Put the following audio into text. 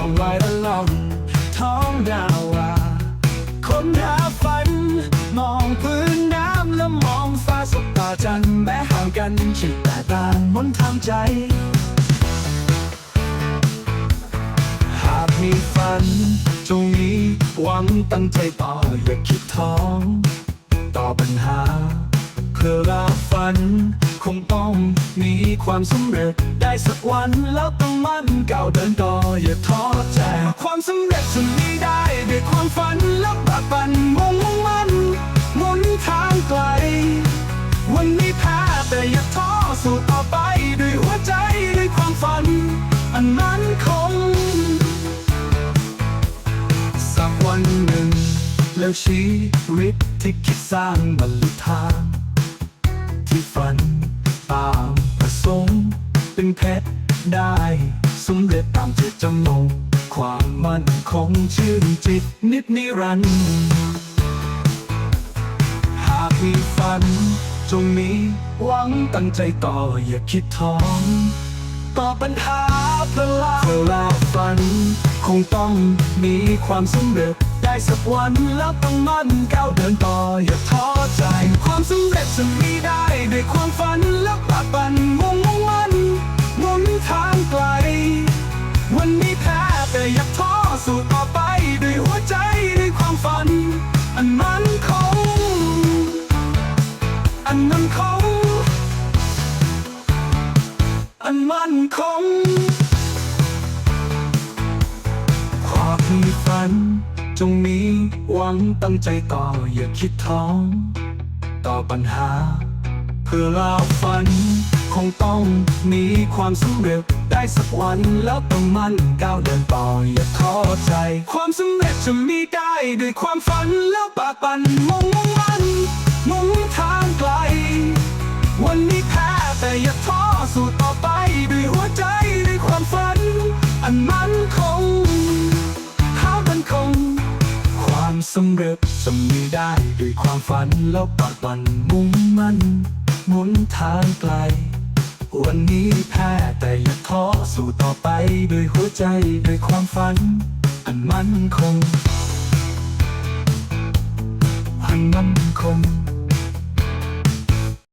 องลอยละล่องท้องดาวาค้นหาฝัน มองพื้นน้ำแล้วมองฟ้าสบตาจันแม้ห่างกันคิดแต่ต่างมนทางใจ หากมีฝัน จงมีหวังตั้งใจต่ออย่าคิดท้อต่ ความสำเร็จ ได้สักวันแล้วต้องมั่นก้าวเดินต่ออย่าท้อใจความสำเร็จจะมีได้ด้วยความฝันและปากปันมุ่งมั่นหมุนทางไกล วันนี้แพ้แต่อย่าท้อสู้ต่อไปด้วยหัวใจด้วยความฝัน อันนั้นคงสักวันหนึ่งแล้วชีวิตที่คิดสร้างบรรลุทาง สำเร็จตามเจตจำนง ความมั่นคงชื่นจิตนิดนิรันดร์หากมีฝัน จงมีหวังตั้งใจต่ออย่าคิดท้อต่อปัญหาเพื่อลาเพื่อลาฝัน คงต้องมีความสำเร็จได้สักวันแล้วต้องมั่นก้าวเดินต่ออย่าท้อใจ ความสำเร็จจะมีได้ด้วยความฝันและปากปัน ย่าท้อสู้ต่อไปด้วยหัวใจด้วยความฝัน อันมันคงอันมันคงอันมันคงขอมีฝัน จงมีหวังตั้งใจต่ออย่าคิดท้อต่อปัญหา เพื่อเราฝัน คงต้องมีความสำเร็จได้สักวันแล้วต้องมั่นก้าวเดินต่ออย่าท้อใจ ความสำเร็จจะมีได้ด้วยความฝันแล้วปากปันมุ่งมั่นมุ่งทางไกล วันนี้แพ้แต่อย่าท้อสู้ต่อไปด้วยหัวใจด้วยความฝัน อันมั่นคงหามันคง ความสำเร็จจะมีได้ด้วยความฝันแล้วปากบันมุ่งมั่นหมุนทางไกล วันนี้แพ้แต่อย่าท้อสู้ต่อไปด้วยหัวใจด้วยความฝัน อันมั่นคง อันมั่นคง